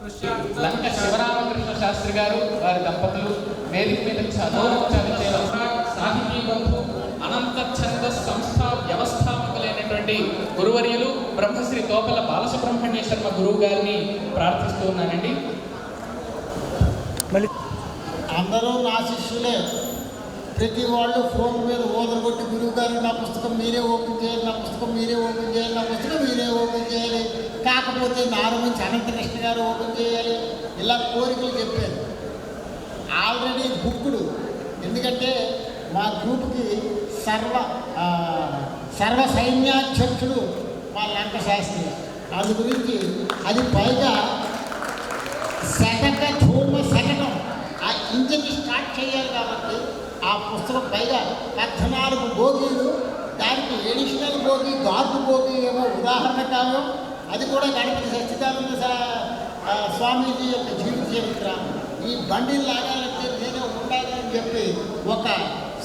లంక శివరామకృష్ణ శాస్త్రి గారు వారి దంపతులు వేదిక మీద చదువు చదివే సాహితీ బంధు అనంత ఛంద సంస్థ వ్యవస్థాపకులైనటువంటి గురువర్యులు బ్రహ్మశ్రీ తోపల బాలసుబ్రహ్మణ్య శర్మ గురువు గారిని ప్రార్థిస్తూ ఉన్నానండి. అందరూ నా శిష్యులే. ప్రతి వాళ్ళు ఫోన్ మీద ఓదరు కొట్టి గురువు గారు నా పుస్తకం మీరే ఓపెన్ చేయాలి నా పుస్తకం మీరే ఓపెన్ చేయాలి నా పుస్తకం మీరే ఓపెన్ చేయాలి. కాకపోతే నారు నుంచి అనంతకృష్ణ గారు ఓపెన్ చేయాలి. ఇలా కోరికలు చెప్పారు. ఆల్రెడీ బుక్కుడు ఎందుకంటే మా గ్రూప్కి సర్వ సర్వ సైన్యాధ్యక్షుడు మా లంక శాస్త్రి. అందు గురించి అది పైగా శతక ధూమ శకటం. ఆ ఇంజన్ స్టార్ట్ చేయాలి కాబట్టి ఆ పుస్తకం పైగా పద్నాలుగు బోగీలు దానికి ఎడిషనల్ బోగి గాజు బోగి ఏమో ఉదాహరణ కావ్యం. అది కూడా గణపతి సచ్చిదానంద స్వామీజీ యొక్క జీవిత చరిత్ర. ఈ బండిని లాగాలంటే నేనే ఉండాలి అని చెప్పి ఒక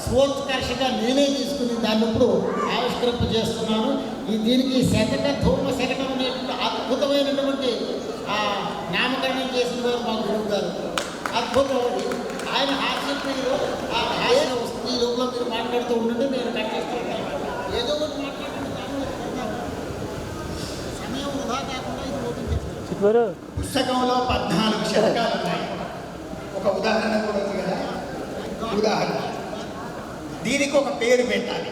స్వోత్కర్షగా నేనే తీసుకుని దాన్ని ఇప్పుడు ఆవిష్కరింప చేస్తున్నాను. ఈ దీనికి శతక ధూమ శకటం అనేటువంటి అద్భుతమైనటువంటి నామకరణం చేసిన వారు మా గురువు గారు. అద్భుతం ఆయన హాస్యప్రియులు ఆ హాస్యం వస్తుంది ఈ లోపల మీరు మాట్లాడుతూ ఉండండి నేను కట్ చేస్తూ ఉంటాను. ఏదో ఒకటి మాట్లాడండి దానిలో పడతాను. సమయం వృధా కాకుండా ఇది ఓపెన్ చేస్తాను. పుస్తకంలో పద్నాలుగు శతకాలు ఉన్నాయి. ఒక ఉదాహరణ కూడా ఉంది కదా? ఉదాహరణ. దీనికి ఒక పేరు పెట్టాలి.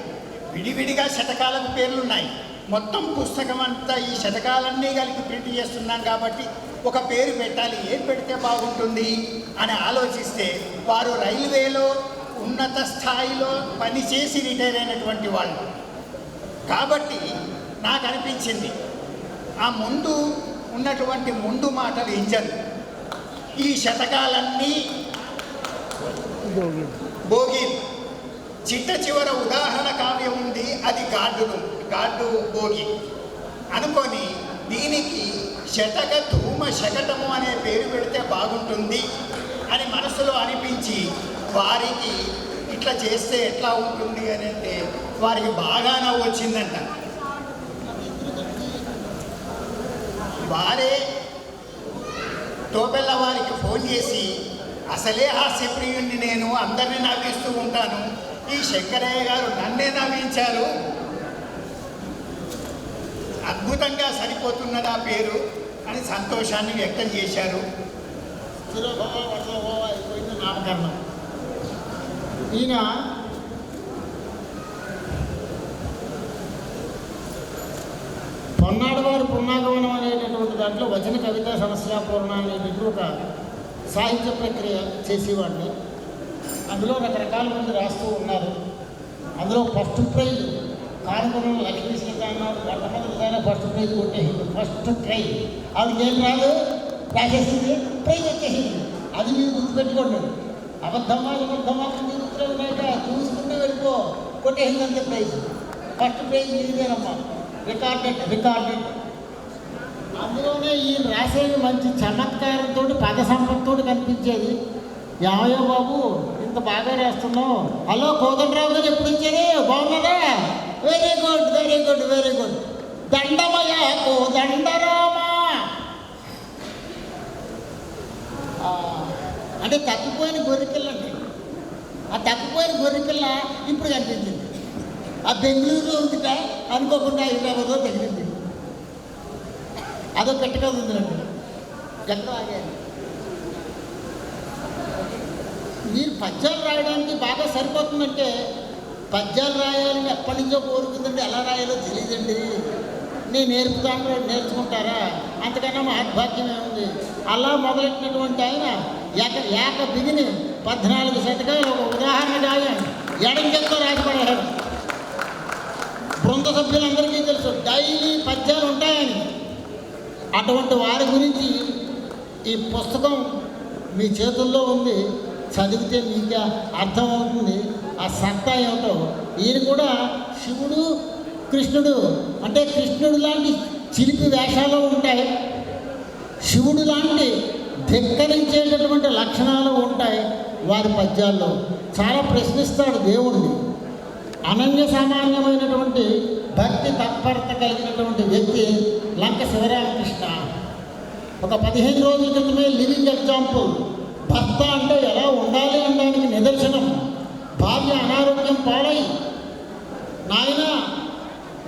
విడివిడిగా శతకాలకు పేర్లు ఉన్నాయి మొత్తం పుస్తకం అంతా ఈ శతకాలన్నీ కలిపి ప్రింట్ చేస్తున్నాం కాబట్టి ఒక పేరు పెట్టాలి ఏం పెడితే బాగుంటుంది అని ఆలోచిస్తే వారు రైల్వేలో ఉన్నత స్థాయిలో పనిచేసి రిటైర్ అయినటువంటి వాళ్ళు. కాబట్టి నాకు అనిపించింది ఆ ముందు ఉన్నటువంటి ముందు మాటలు ఇంజన్ ఈ శతకాలన్నీ భోగిలు చిట్ట చివర ఉదాహరణ కావ్యం ఉంది అది గాడ్డును గాడ్డు భోగి. అనుకొని దీనికి చెటక ధూమ శకటము అనే పేరు పెడితే బాగుంటుంది అని మనసులో అనిపించి వారికి ఇట్లా చేస్తే ఎట్లా ఉంటుంది అని అంటే వారికి బాగా నవ్వు వచ్చిందంట. వారే టోపెల్ల వారికి ఫోన్ చేసి అసలే హాస్యప్రియుణ్ణి నేను అందరినీ నవ్విస్తూ ఉంటాను. ఈ శంకరయ్య గారు నన్నే నవ్వించారు. అద్భుతంగా సరిపోతున్నదా ఆ పేరు? అని సంతోషాన్ని వ్యక్తం చేశారు. స్థిరోభవ వర్ధోభవ అయిపోయింది నామకరణం. ఈయన పొన్నాడవారి పుణ్యాగమనం అనేటటువంటి దాంట్లో వచన కవిత సమస్యాపూర్ణ అనేటటువంటి ఒక సాహిత్య ప్రక్రియ చేసేవాడిని. అందులో రకరకాల మంది రాస్తూ ఉన్నారు. అందులో ఫస్ట్ ప్రైజ్ కానుకొని లక్ష్మీశ్రీకాంత్ మొట్టమొదటిసారి ఫస్ట్ ప్రైజ్ కొట్టే ఫస్ట్ ప్రైజ్ ఆవిడకి ఏం రాదు? రాసేస్తుంది. ప్రైజ్ వచ్చేసింది అది మీరు గుర్తుపెట్టుకోండి. అబద్ధమా అబద్ధమా ముందు గుర్తులు ఉన్నాక చూసుకుంటూ వెళ్ళిపో. కొట్టేసింది అంతే ప్రైజ్. ఫస్ట్ ప్రైజ్ మీదేనమ్మా. రికార్డెడ్ రికార్డెడ్ అందులోనే ఈయన రాసేది మంచి చమత్కారంతో పద సంపదతో కనిపించేది. యావయో బాబు ఇంత బాగా రాస్తున్నావు. హలో కోదండరావు గారు ఎప్పుడు ఇచ్చేది బాగున్నదా very good very good very good దండమయ Kodandarama ఆ, అంటే తప్పిపోయిన గొర్రెపిల్లండి ఆ తప్పిపోయిన గొర్రెపిల్ల ఇప్పుడు కనిపించింది. ఆ బెంగళూరులో ఉందిట అనుకోకుండా హైదరాబాద్లో తగిలింది. అదో పెట్టగా ఉందండి ఎక్కడో ఆగాను మీరు పద్యాలు రాయడానికి బాగా సరిపోతుందంటే పద్యాలు రాయాలని ఎప్పటి నుంచో కోరుకుందండి ఎలా రాయాలో తెలియదండి నేను నేర్పుతాను నేర్చుకుంటారా? అంతకన్నా మహద్భాగ్యమే ఉంది అలా మొదలెట్టినటువంటి ఆయన ఏక ఏక బిగిని పద్నాలుగు శతకాలు ఒక ఉదాహరణ గాయం ఎడం చెత్తో రాసిపడాడు బృంద సభ్యులందరికీ తెలుసు డైలీ పద్యాలు ఉంటాయని. అటువంటి వారి గురించి ఈ పుస్తకం మీ చేతుల్లో ఉంది. చదివితే మీకు అర్థమవుతుంది. ఆ సత్తా ఏమిటో. ఈయన కూడా శివుడు కృష్ణుడు అంటే కృష్ణుడు లాంటి చిలిపి వేషాలు ఉంటాయి. శివుడు లాంటి ధిక్కరించేటటువంటి లక్షణాలు ఉంటాయి వారి పద్యాల్లో. చాలా ప్రశ్నిస్తాడు దేవుణ్ణి. అనన్య సామాన్యమైనటువంటి భక్తి తత్పరత కలిగినటువంటి వ్యక్తి లంక శివరామకృష్ణ. ఒక పదిహేను రోజుల క్రితమే లివింగ్ ఎగ్జాంపుల్. భర్త అంటే ఎలా ఉండాలి అనడానికి నిదర్శనం. భార్య అనారోగ్యం పాడై నాయన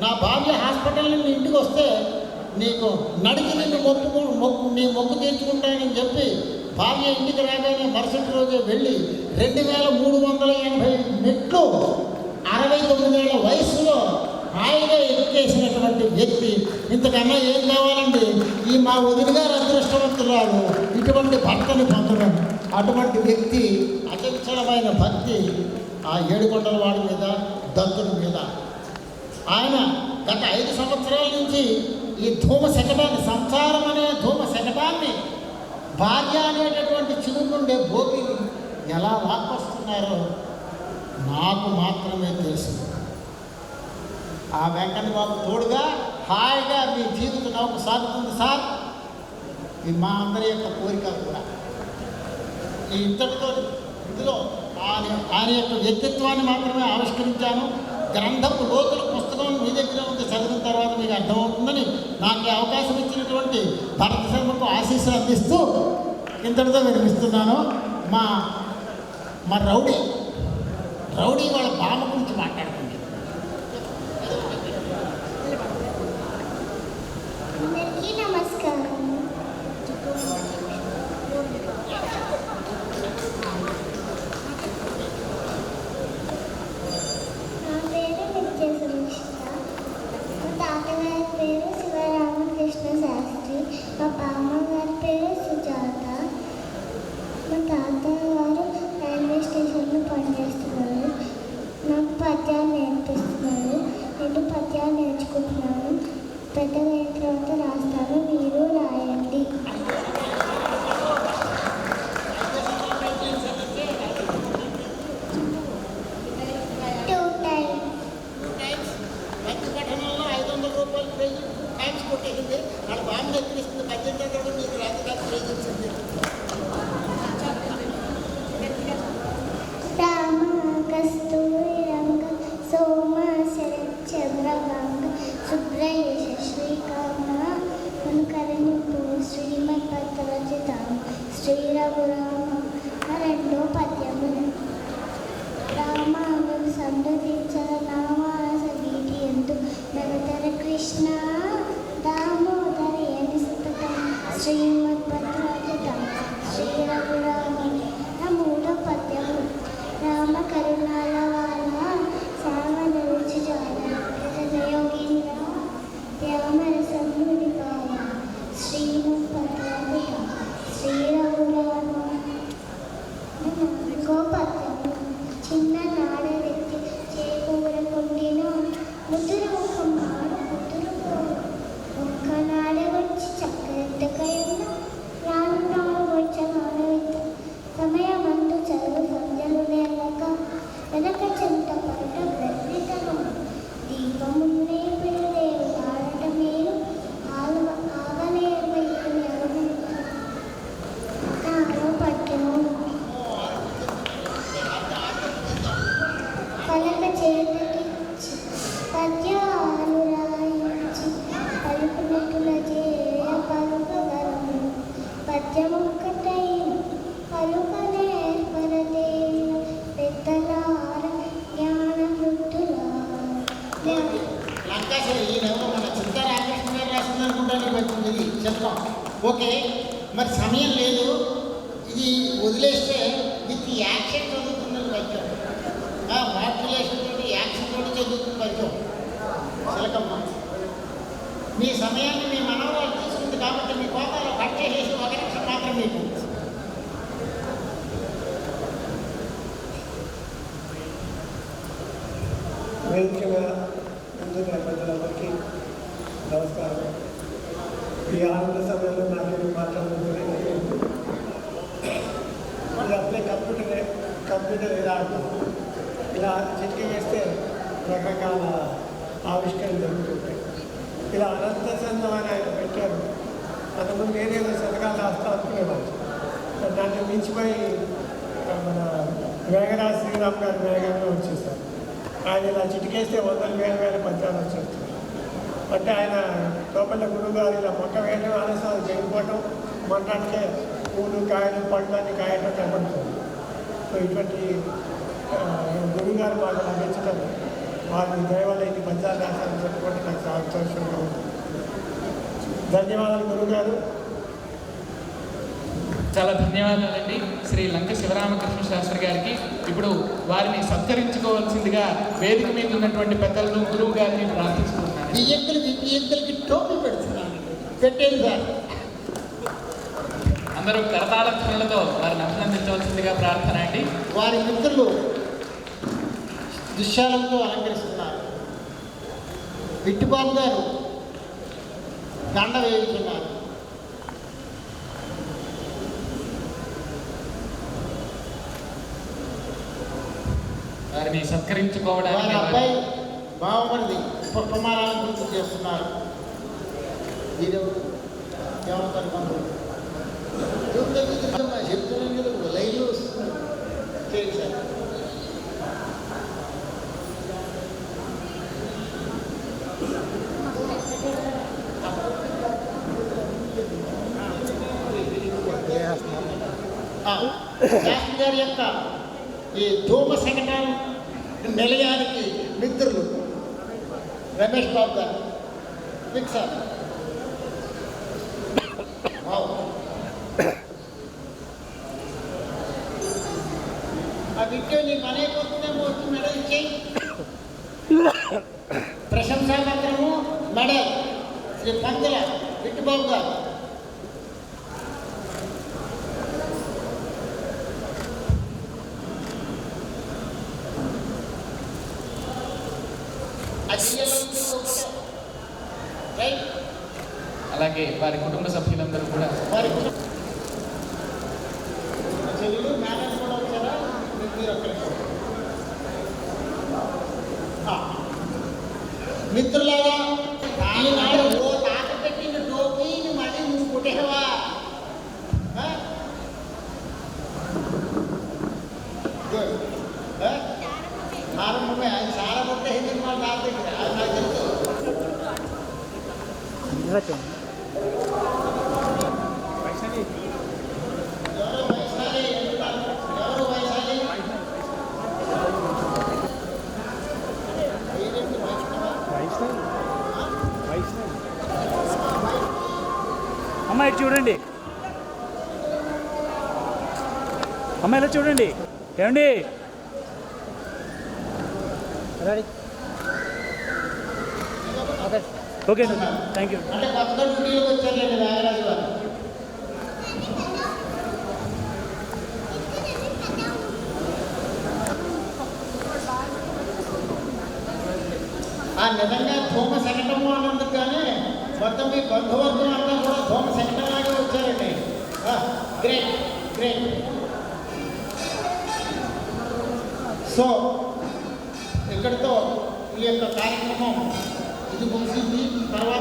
నా భార్య హాస్పిటల్ నుండి ఇంటికి వస్తే నీకు నడిచి నిన్ను మొక్కు మొక్కు నీ మొక్కు తీర్చుకుంటానని చెప్పి భార్య ఇంటికి రాగానే మరుసటి రోజే వెళ్ళి రెండు వేల మూడు వందల ఎనభై మెట్లు అరవై తొమ్మిదేళ్ళ వయసులో హాయిగా ఎక్కేసినటువంటి వ్యక్తి ఇంతకన్నా ఏం కావాలండి? ఈ మా వదిలి గారు అదృష్టవంతురాలు. ఇటువంటి భర్తని పొందడం. అటువంటి వ్యక్తి అచంచలమైన భక్తి ఆ ఏడుకొండల వాడి మీద దత్తుడి మీద. ఆయన గత ఐదు సంవత్సరాల నుంచి ఈ ధూమ శకటాన్ని సంసారం అనే ధూమ శకటాన్ని భార్య అనేటటువంటి చిగురు నుండే భోగి ఎలా వాక్కొస్తున్నారో నాకు మాత్రమే తెలుసు. ఆ వెంకన్న బాబు తోడుగా హాయిగా మీ జీవిత నౌక సాగుతుంది సార్. ఇది మా అందరి యొక్క కోరిక కూడా. ఈ ఇంతటితో ఇందులో ఆయన ఆయన యొక్క వ్యక్తిత్వాన్ని మాత్రమే ఆవిష్కరించాను. గ్రంథపు లోతులు దగ్గర ఉంది చదివిన తర్వాత మీకు అర్థమవుతుందని నాకు అవకాశం ఇచ్చినటువంటి భరత శర్మకు ఆశీస్సులు అందిస్తూ ఇంతటితో వినిపిస్తున్నాను మా మా రౌడీ రౌడీ వాళ్ళ బామ గురించి మాట్లాడుతుంది అందరికీ నమస్కారం. శ్రీ రఘురామ రెండో రామాను సందర్శించల నామాస వీటి ఎందు నగతర కృష్ణ దామోదర అని సతతం శ్రీమద్ శ్రీ నా మూడో పద్యము. రామ కరుణాల జాల హృదయోగీంద్ర ఓకే మరి సమయం లేదు రకాల ఆవిష్కరణ జరుగుతుంటాయి. ఇలా అనంత సంఘం అని ఆయన పెట్టారు. అంతకుముందు నేనేదో శతకాలు రాస్తా అనుకునేవాడు దాన్ని మించిపోయి మన వేగరాజ శ్రీరామ్ గారు వేగంగా వచ్చేసారు. ఆయన ఇలా చిటికేస్తే వందల వేల వేల పద్యాలు వచ్చేస్తుంది అంటే ఆయన లోపల గురువు గారు ఇలా మొక్క వేయడం ఆలస్యం చేయకపోవటం పెరిగిపోవటం మొన్నటికే పూలు కాయలు పండ్లు కాయటం కనబడుతుంది. సో ఇటువంటి ఆ, గురువు గారు మాకు లభించడం వారి దయవల్ల ఇది రాశారని చెప్పుకుంటే నాకు చాలా సంతోషంగా ఉంది. ధన్యవాదాలు గురువు గారు చాలా ధన్యవాదాలండి. శ్రీ లంక శివరామకృష్ణ శాస్త్రి గారికి. ఇప్పుడు వారిని సత్కరించుకోవాల్సిందిగా వేదిక మీద ఉన్నటువంటి పెద్దలను గురువు గారిని ప్రార్థిస్తున్నాను. బియ్యంకులకి టోపీ పెడుతున్నాను. పెట్టేది సార్. అందరూ కరతాళ ధ్వనులతో వారిని అభినందించవలసిందిగా ప్రార్థన అండి. వారి మిత్రులు దుశ్శాలంతో అలంకరిస్తున్నారు. విట్టుబాబు గారు దండ వేయుతున్నారు వారిని వారి సత్కరించుకోవడానికి అబ్బాయి బావమరిది పుష్పమాలను గుర్తు చేస్తున్నారు. వీరెవరు ఏమంటారు కొందరు చెప్తున్నాను కదా ఒక లైన్లో వస్తున్నారు. చేయండి సార్ ఆ, శాస్త్రి గారి యొక్క ఈ ధూమ సంఘటన నిలయానికి మిత్రులు రమేష్ బాబు గారు. మీకు సార్ అలాగే వారి కుటుంబ సభ్యులందరూ కూడా వారి ఇటు చూడండి. అమ్మ ఇలా చూడండి. ఏమండి? ఓకే. థ్యాంక్ యూ నిజంగా ధూమ శకటము అన్నందుకు కానీ మొత్తం మీ బంధువర్గం అంతా కూడా ధూమ శకటంలాగా వచ్చారండి గ్రేట్ గ్రేట్ సో ఇక్కడితో ఈ యొక్క కార్యక్రమం ఇది ముగిసింది తర్వాత